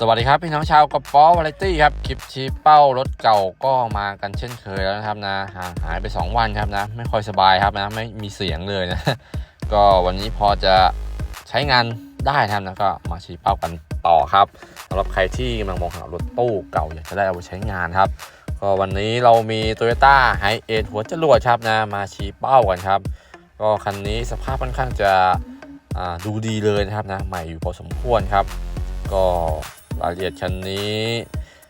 สวัสดีครับพี่น้องชาวกระป๋อวาไรตี้ครับคลิปชี้เป้ารถเก่าก็มากันเช่นเคยแล้วนะครับนะห่างหายไป 2 วันครับนะไม่ค่อยสบายครับนะไม่มีเสียงเลยนะก็วันนี้พอจะใช้งานได้นะครับนะก็มาชี้เป้ากันต่อครับสำหรับใครที่กำลังมองหารถตู้เก่าอยากจะได้เอาไปใช้งานครับ ก็วันนี้เรามี Toyota h i เอ็หัวจรวดครับนะมาชี้เป้ากันครับ ก็คันนี้สภาพค่อนข้างจะดูดีเลยนะครับนะใหม่อยู่พอสมควรครับ ก็ รายละเอียดคันนี้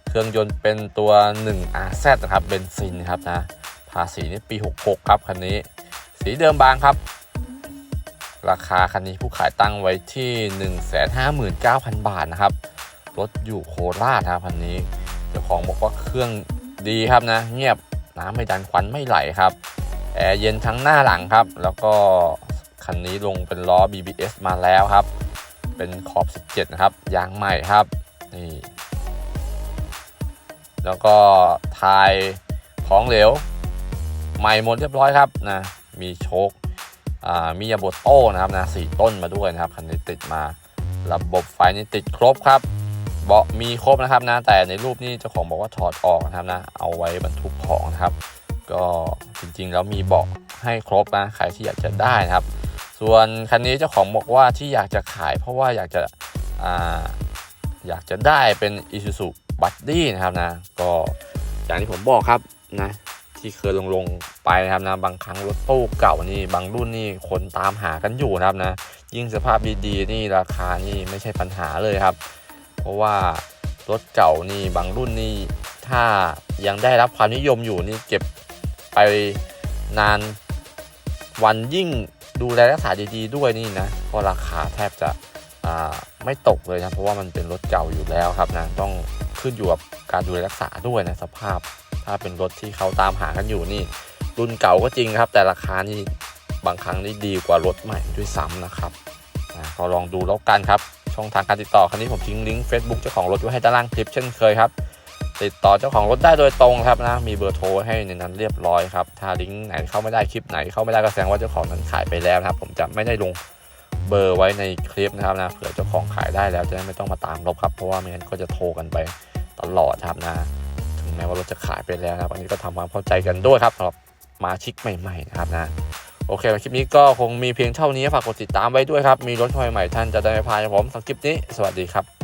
เครื่องยนต์เป็นตัว 1 RZ นะครับเบนซินครับนะภาษีนี่ปี 66 ครับคันนี้ สีเดิมบางครับ ราคาคันนี้ผู้ขายตั้งไว้ที่ 159,000 บาทนะครับรถอยู่โคราชนะครับคันนี้เจ้าของบอกว่าเครื่องดีครับนะ เงียบน้ำไม่ดันควันไม่ไหลครับแอร์เย็นทั้งหน้าหลังครับ แล้วก็คันนี้ลงเป็นล้อ BBS มาแล้วครับ เป็นขอบ 17 นะครับ ยางใหม่ครับ นี่ แล้วก็ทายของเหลว ใหม่หมดเรียบร้อยครับนะ มีโชคอ่ามียาโบโต้นะครับนะสี่ต้นมาด้วยนะครับคันนี้ติดมา ระบบไฟนี่ติดครบครับ เบาะมีครบนะครับนะแต่ในรูปนี้เจ้าของบอกว่าถอดออกนะครับนะ เอาไว้บรรทุกของนะครับ ก็จริงๆแล้วมีเบาะให้ครบนะใครที่อยากจะได้นะครับ ส่วนคันนี้เจ้าของบอกว่าที่อยากจะขายเพราะว่าอยากจะ อยากจะได้เป็น Isuzu b u d d y นะครับนะ ก็อย่างที่ผมบอกครับนะที่เคยลงลงไปนะครับนะบางครั้งรถตู้เก่านี่บางรุ่นนี่คนตามหากันอยู่นะครับนะ ยิ่งสภาพดีๆนี่ราคานี่ไม่ใช่ปัญหาเลยครับ เพราะว่ารถเก่านี่บางรุ่นนี่ถ้ายังได้รับความนิยมอยู่นี่เก็บไปนานวันยิ่งดูแลรักษาดีๆด้วยนี่นะก็ราคาแทบจะ ไม่ตกเลยนะเพราะว่ามันเป็นรถเก่าอยู่แล้วครับนะต้องขึ้นอยู่กับการดูแลรักษาด้วยนะสภาพ ถ้าเป็นรถที่เขาตามหากันอยู่นี่ รุ่นเก่าก็จริงครับ แต่ราคานี่บางครั้งนี่ดีกว่ารถใหม่ด้วยซ้ำนะครับนะก็ลองดูแล้วกันครับ ช่องทางการติดต่อคันนี้ผมทิ้งลิงก์ Facebook เจ้าของรถไว้ให้ด้านล่างคลิปเช่นเคยครับติดต่อเจ้าของรถได้โดยตรงครับนะมีเบอร์โทรให้ในนั้นเรียบร้อยครับถ้าลิงก์ไหนเข้าไม่ได้คลิปไหนเข้าไม่ได้ก็แสดงว่าเจ้าของนั้นขายไปแล้วครับ ผมจะไม่ได้ลง เบอร์ไว้ในคลิปนะครับนะเผื่อเจ้าของขายได้แล้วจะได้ไม่ต้องมาตามลบครับ เพราะว่าไม่งั้นก็จะโทรกันไปตลอดครับนะ ถึงแม้ว่ารถจะขายไปแล้วนะครับ อันนี้ก็ทำความเข้าใจกันด้วยครับสำหรับมาชิกใหม่ๆนะครับนะโอเคคลิปนี้ก็คงมีเพียงเท่านี้ฝากกดติดตามไว้ด้วยครับ มีรถใหม่ๆท่านจะได้ไม่พลาดผมสำหรับคลิปนี้ สวัสดีครับ